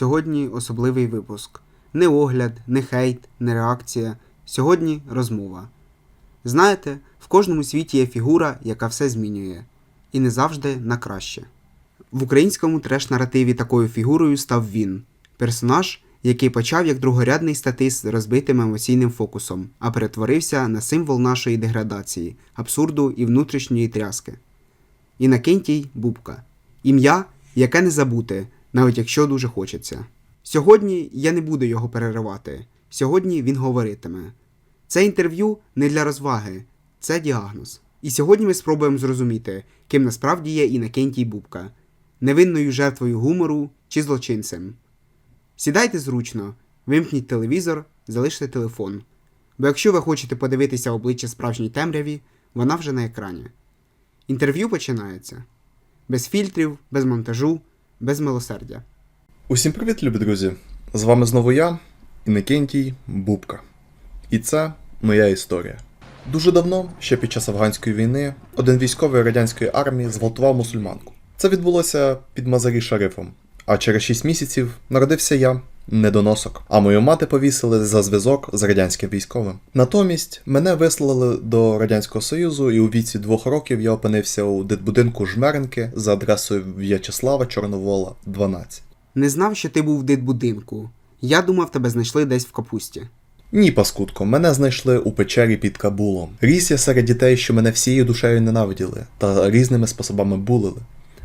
Сьогодні особливий випуск. Не огляд, не хейт, не реакція. Сьогодні розмова. Знаєте, в кожному світі є фігура, яка все змінює. І не завжди на краще. В українському треш-наративі такою фігурою став він персонаж, який почав як другорядний статист з розбитим емоційним фокусом, а перетворився на символ нашої деградації, абсурду і внутрішньої тряски. Інакентій Бубка. Ім'я, яке не забути, навіть якщо дуже хочеться. Сьогодні я не буду його переривати. Сьогодні він говоритиме. Це інтерв'ю не для розваги, це діагноз. І сьогодні ми спробуємо зрозуміти, ким насправді є Інакентій Бубка невинною жертвою гумору чи злочинцем. Сідайте зручно, вимкніть телевізор, залиште телефон. Бо якщо ви хочете подивитися обличчя справжній темряві, вона вже на екрані. Інтерв'ю починається без фільтрів, без монтажу, без милосердя. Усім привіт, любі друзі! З вами знову я, Іннокентій Бубка. І це моя історія. Дуже давно, ще під час афганської війни, один військовий радянської армії зґвалтував мусульманку. Це відбулося під Мазарі Шарифом. А через 6 місяців народився я, недоносок, а мою мати повісили за зв'язок з радянським військовим. Натомість мене вислали до Радянського Союзу, і у віці двох років я опинився у дитбудинку Жмеренки за адресою В'ячеслава Чорновола, 12. Не знав, що ти був в дитбудинку. Я думав, тебе знайшли десь в капусті. Ні, паскудко, мене знайшли у печері під Кабулом. Ріс я серед дітей, що мене всією душею ненавиділи та різними способами булили.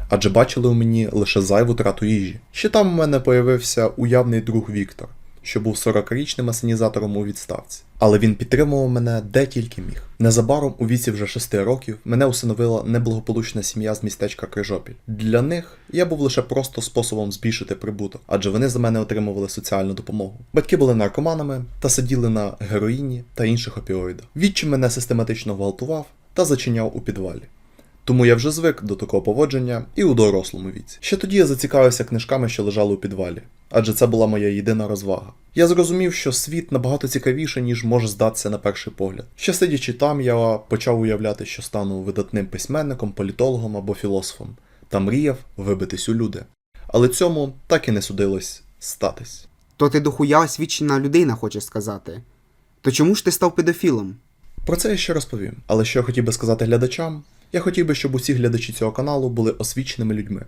Адже бачили у мені лише зайву трату їжі. Ще там у мене появився уявний друг Віктор, що був 40-річним асенізатором у відставці. Але він підтримував мене де тільки міг. Незабаром, у віці вже 6 років, мене усиновила неблагополучна сім'я з містечка Крижопіль. Для них я був лише просто способом збільшити прибуток, адже вони за мене отримували соціальну допомогу. Батьки були наркоманами та сиділи на героїні та інших опіоїдах. Відчим мене систематично гвалтував та зачиняв у підвалі. Тому я вже звик до такого поводження і у дорослому віці. Ще тоді я зацікавився книжками, що лежали у підвалі, адже це була моя єдина розвага. Я зрозумів, що світ набагато цікавіше, ніж може здатися на перший погляд. Ще сидячи там, я почав уявляти, що стану видатним письменником, політологом або філософом, та мріяв вибитись у люди. Але цьому так і не судилось статись. То ти дохуя освічена людина, хочеш сказати. То чому ж ти став педофілом? Про це я ще розповім. Але що я хотів би сказати глядачам, я хотів би, щоб усі глядачі цього каналу були освіченими людьми.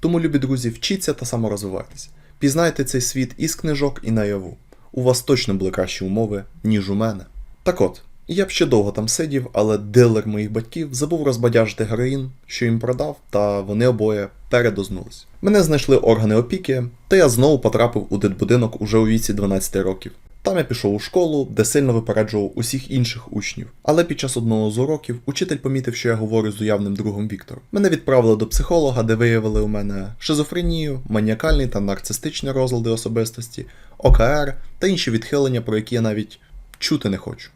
Тому, любі друзі, вчіться та саморозвивайтесь. Пізнайте цей світ із книжок і наяву. У вас точно були кращі умови, ніж у мене. Так от, я б ще довго там сидів, але дилер моїх батьків забув розбадяжити героїн, що їм продав, та вони обоє передознулись. Мене знайшли органи опіки, та я знову потрапив у дитбудинок уже у віці 12 років. Там я пішов у школу, де сильно випереджував усіх інших учнів. Але під час одного з уроків учитель помітив, що я говорю з уявним другом Віктором. Мене відправили до психолога, де виявили у мене шизофренію, маніакальний та нарцистичні розлади особистості, ОКР та інші відхилення, про які я навіть чути не хочу.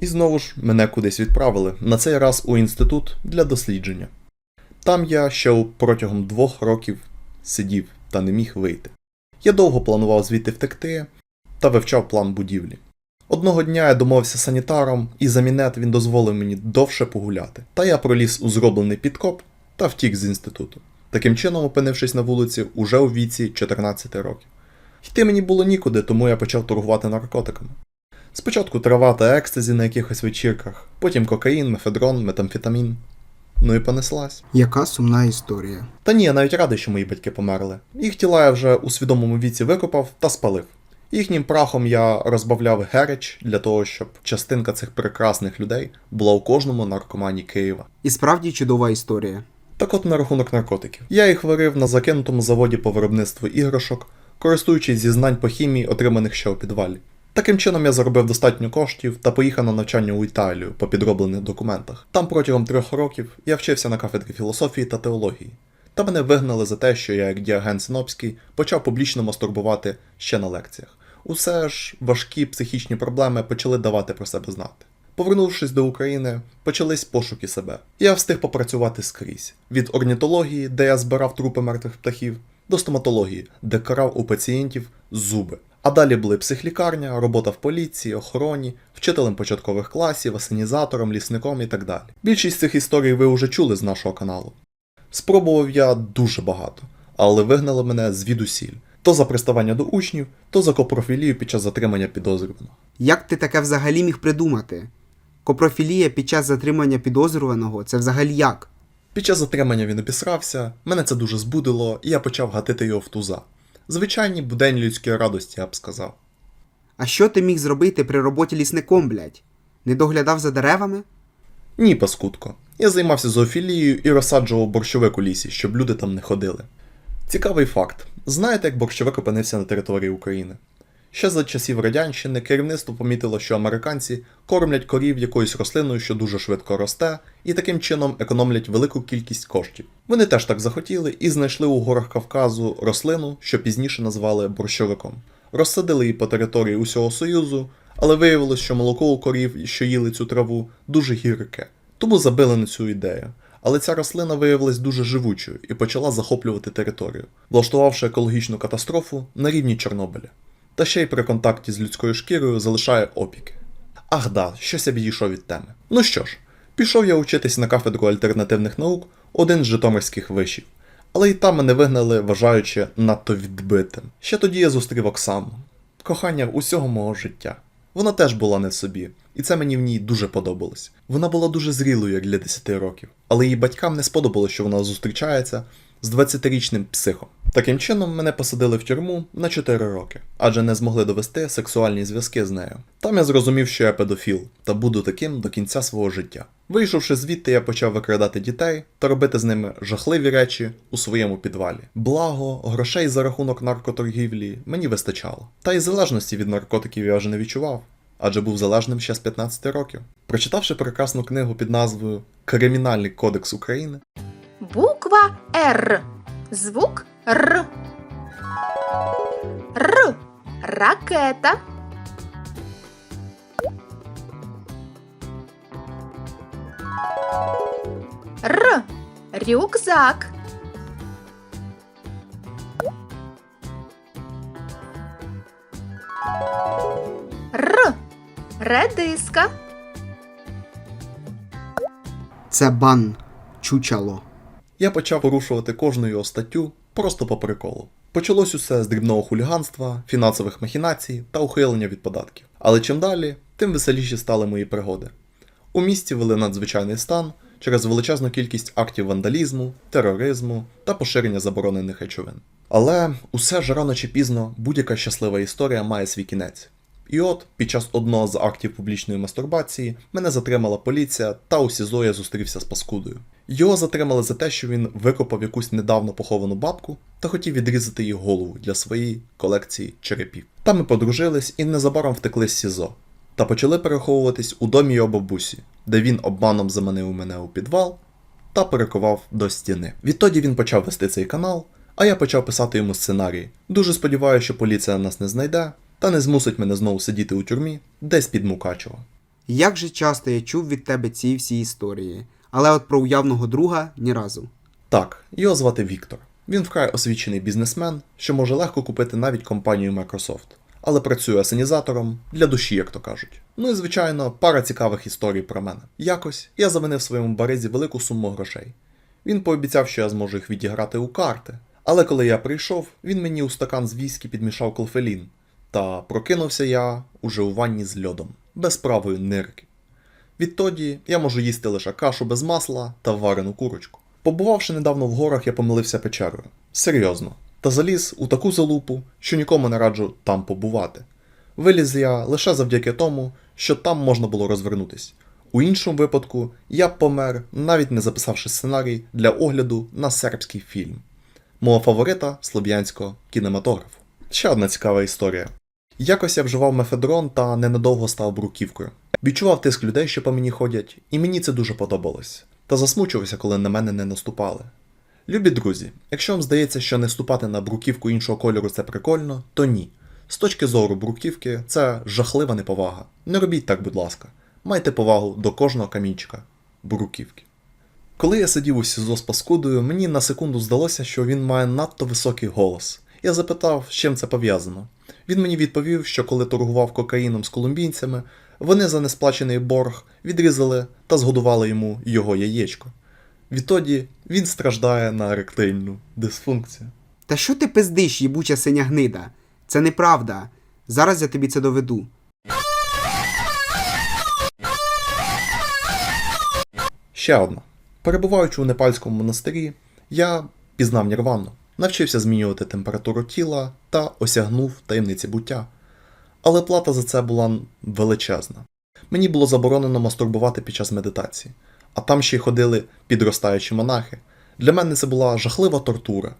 І знову ж мене кудись відправили, на цей раз у інститут для дослідження. Там я ще протягом двох років сидів та не міг вийти. Я довго планував звідти втекти та вивчав план будівлі. Одного дня я домовився з санітаром, і за мінет він дозволив мені довше погуляти. Та я проліз у зроблений підкоп та втік з інституту. Таким чином, опинившись на вулиці уже у віці 14 років. Йти мені було нікуди, тому я почав торгувати наркотиками. Спочатку трава та екстазі на якихось вечірках, потім кокаїн, мефедрон, метамфетамін. Ну і понеслась. Яка сумна історія. Та ні, я навіть радий, що мої батьки померли. Їх тіла я вже у свідомому віці викопав та спалив. Їхнім прахом я розбавляв гереч для того, щоб частинка цих прекрасних людей була у кожному наркомані Києва. І справді чудова історія. Так от на рахунок наркотиків. Я їх варив на закинутому заводі по виробництву іграшок, користуючись зі знань по хімії, отриманих ще у підвалі. Таким чином я заробив достатньо коштів та поїхав на навчання у Італію по підроблених документах. Там протягом трьох років я вчився на кафедрі філософії та теології. Та мене вигнали за те, що я, як діаген Синопський, почав публічно мастурбувати ще на лекціях. Усе ж важкі психічні проблеми почали давати про себе знати. Повернувшись до України, почались пошуки себе. Я встиг попрацювати скрізь: від орнітології, де я збирав трупи мертвих птахів, до стоматології, де карав у пацієнтів зуби. А далі були психлікарня, робота в поліції, охороні, вчителем початкових класів, асенізатором, лісником і так далі. Більшість цих історій ви вже чули з нашого каналу. Спробував я дуже багато, але вигнали мене звідусіль. То за приставання до учнів, то за копрофілію під час затримання підозрюваного. Як ти таке взагалі міг придумати? Копрофілія під час затримання підозрюваного це взагалі як? Під час затримання він обісрався, мене це дуже збудило, і я почав гатити його в туза. Звичайні буденні людської радості, я б сказав. А що ти міг зробити при роботі лісником, блядь? Не доглядав за деревами? Ні, паскудко. Я займався зоофілією і розсаджував борщовик у лісі, щоб люди там не ходили. Цікавий факт: знаєте, як борщовик опинився на території України? Ще за часів радянщини керівництво помітило, що американці кормлять корів якоюсь рослиною, що дуже швидко росте, і таким чином економлять велику кількість коштів. Вони теж так захотіли і знайшли у горах Кавказу рослину, що пізніше назвали борщовиком. Розсадили її по території усього Союзу, але виявилось, що молоко у корів, що їли цю траву, дуже гірке. Тому забили на цю ідею. Але ця рослина виявилась дуже живучою і почала захоплювати територію, влаштувавши екологічну катастрофу на рівні Чорнобиля. Та ще й при контакті з людською шкірою залишає опіки. Ах да, щось я відійшов від теми. Ну що ж, пішов я учитись на кафедру альтернативних наук один з житомирських вишів. Але і там мене вигнали, вважаючи надто відбитим. Ще тоді я зустрів Оксану, кохання усього мого життя. Вона теж була не в собі, і це мені в ній дуже подобалось. Вона була дуже зрілою як для 10 років, але її батькам не сподобалось, що вона зустрічається з 20-річним психом. Таким чином, мене посадили в тюрму на 4 роки, адже не змогли довести сексуальні зв'язки з нею. Там я зрозумів, що я педофіл та буду таким до кінця свого життя. Вийшовши звідти, я почав викрадати дітей та робити з ними жахливі речі у своєму підвалі. Благо, грошей за рахунок наркоторгівлі мені вистачало. Та й залежності від наркотиків я вже не відчував, адже був залежним ще з 15 років. Прочитавши прекрасну книгу під назвою Кримінальний кодекс України, Буква Р. Звук Р. Р. Ракета. Р. Рюкзак. Р. Редиска. Це бан, чучало. Я почав порушувати кожну його статтю просто по приколу. Почалось усе з дрібного хуліганства, фінансових махінацій та ухилення від податків. Але чим далі, тим веселіші стали мої пригоди. У місті вели надзвичайний стан через величезну кількість актів вандалізму, тероризму та поширення заборонених речовин. Але усе ж рано чи пізно будь-яка щаслива історія має свій кінець. І от, під час одного з актів публічної мастурбації мене затримала поліція, та у СІЗО я зустрівся з паскудою. Його затримали за те, що він викопав якусь недавно поховану бабку та хотів відрізати їй голову для своєї колекції черепів. Там ми подружились і незабаром втекли з СІЗО та почали переховуватись у домі його бабусі, де він обманом заманив мене у підвал та перекував до стіни. Відтоді він почав вести цей канал, а я почав писати йому сценарії. Дуже сподіваюся, що поліція нас не знайде та не змусить мене знову сидіти у тюрмі десь під Мукачево. Як же часто я чув від тебе ці всі історії, але от про уявного друга ні разу. Так, його звати Віктор. Він вкрай освічений бізнесмен, що може легко купити навіть компанію Microsoft, але працює асенізатором для душі, як то кажуть. Ну і звичайно, пара цікавих історій про мене. Якось я завинив своєму баризі велику суму грошей. Він пообіцяв, що я зможу їх відіграти у карти. Але коли я прийшов, він мені у стакан з віскі підмішав клофелін, та прокинувся я уже у ванні з льодом, без правої нирки. Відтоді я можу їсти лише кашу без масла та варену курочку. Побувавши недавно в горах, я помилився печерою. Серйозно. Та заліз у таку залупу, що нікому не раджу там побувати. Виліз я лише завдяки тому, що там можна було розвернутись. У іншому випадку я помер, навіть не записавши сценарій для огляду на сербський фільм. Мого фаворита слов'янського кінематографу. Ще одна цікава історія. Якось я вживав мефедрон та ненадовго став бруківкою. Відчував тиск людей, що по мені ходять, і мені це дуже подобалось. Та засмучувався, коли на мене не наступали. Любі друзі, якщо вам здається, що не ступати на бруківку іншого кольору це прикольно, то ні. З точки зору бруківки, це жахлива неповага. Не робіть так, будь ласка. Майте повагу до кожного камінчика бруківки. Коли я сидів у СІЗО з паскудою, мені на секунду здалося, що він має надто високий голос, Я запитав, з чим це пов'язано. Він мені відповів, що коли торгував кокаїном з колумбійцями, вони за несплачений борг відрізали та згодували йому його яєчко. Відтоді він страждає на еректильну дисфункцію. Та що ти пиздиш, їбуча синя гнида? Це неправда. Зараз я тобі це доведу. Ще одна. Перебуваючи у непальському монастирі, я пізнав нірвану, навчився змінювати температуру тіла та осягнув таємниці буття. Але плата за це була величезна. Мені було заборонено мастурбувати під час медитації, а там ще й ходили підростаючі монахи. Для мене це була жахлива тортура.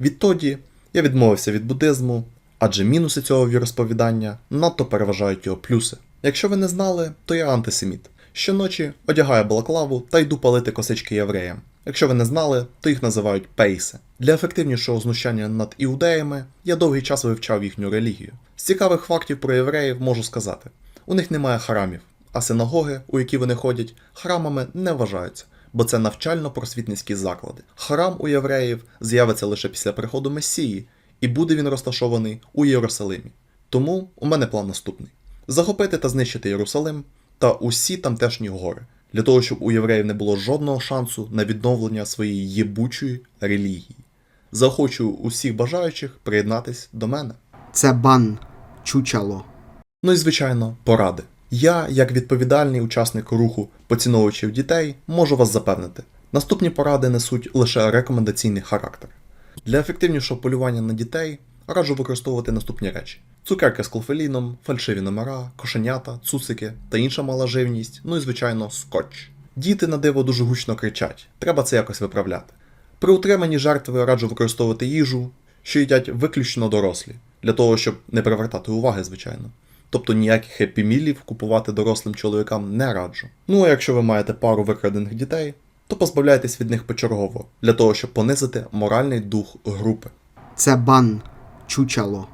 Відтоді я відмовився від буддизму, адже мінуси цього віросповідання надто переважають його плюси. Якщо ви не знали, то я антисеміт. Щоночі одягаю балаклаву та йду палити косички євреям. Якщо ви не знали, то їх називають пейси. Для ефективнішого знущання над іудеями я довгий час вивчав їхню релігію. З цікавих фактів про євреїв можу сказати: у них немає харамів, а синагоги, у які вони ходять, храмами не вважаються, бо це навчально-просвітницькі заклади. Храм у євреїв з'явиться лише після приходу Месії, і буде він розташований у Єрусалимі. Тому у мене план наступний: захопити та знищити Єрусалим та усі тамтешні гори, для того, щоб у євреїв не було жодного шансу на відновлення своєї єбучої релігії. Заохочую усіх бажаючих приєднатись до мене. Це бан, чучало. Ну і звичайно, поради. Я, як відповідальний учасник руху поціновувачів дітей, можу вас запевнити. Наступні поради несуть лише рекомендаційний характер. Для ефективнішого полювання на дітей раджу використовувати наступні речі: цукерки з клофеліном, фальшиві номера, кошенята, цуцики та інша мала живність, ну і звичайно, скотч. Діти на диво дуже гучно кричать, треба це якось виправляти. При утриманні жертви раджу використовувати їжу, що їдять виключно дорослі, для того, щоб не привертати уваги, звичайно. Тобто ніяких епімілів купувати дорослим чоловікам не раджу. Ну а якщо ви маєте пару викрадених дітей, то позбавляйтесь від них почергово, для того, щоб понизити моральний дух групи. Це бан, чучало.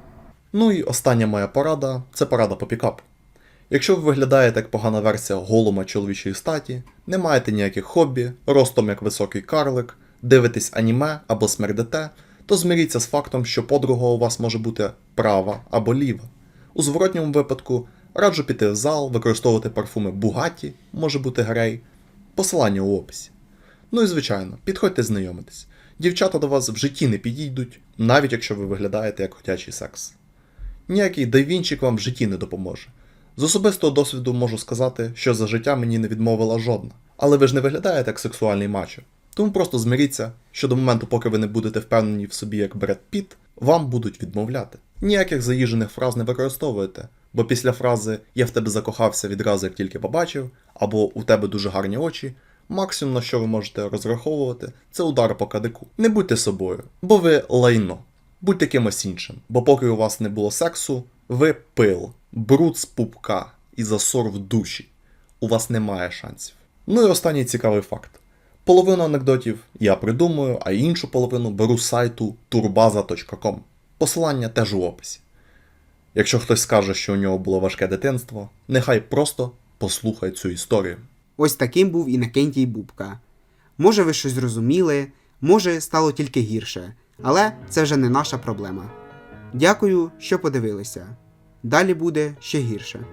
Ну і остання моя порада це порада по пікапу. Якщо ви виглядаєте як погана версія голума чоловічої статі, не маєте ніяких хобі, ростом як високий карлик, дивитесь аніме або смердете, то змиріться з фактом, що подруга у вас може бути права або ліва. У зворотньому випадку раджу піти в зал, використовувати парфуми Bugatti, може бути грей, посилання у описі. Ну і звичайно, підходьте знайомитись. Дівчата до вас в житті не підійдуть, навіть якщо ви виглядаєте як хотячий секс. Ніякий дайвінчик вам в житті не допоможе. З особистого досвіду можу сказати, що за життя мені не відмовила жодна. Але ви ж не виглядаєте як сексуальний мачо. Тому просто змиріться, що до моменту, поки ви не будете впевнені в собі як Бред Піт, вам будуть відмовляти. Ніяких заїжених фраз не використовуєте, бо після фрази Я в тебе закохався відразу, як тільки побачив, або у тебе дуже гарні очі, максимум на що ви можете розраховувати, це удар по кадику. Не будьте собою, бо ви лайно. Будьте кимось іншим, бо поки у вас не було сексу, ви пил, бруд з пупка і засор в душі. У вас немає шансів. Ну і останній цікавий факт. Половину анекдотів я придумую, а іншу половину беру з сайту turbaza.com. Посилання теж у описі. Якщо хтось скаже, що у нього було важке дитинство, нехай просто послухай цю історію. Ось таким був Інакентій Бубка. Може, ви щось зрозуміли, може, стало тільки гірше, але це вже не наша проблема. Дякую, що подивилися. Далі буде ще гірше.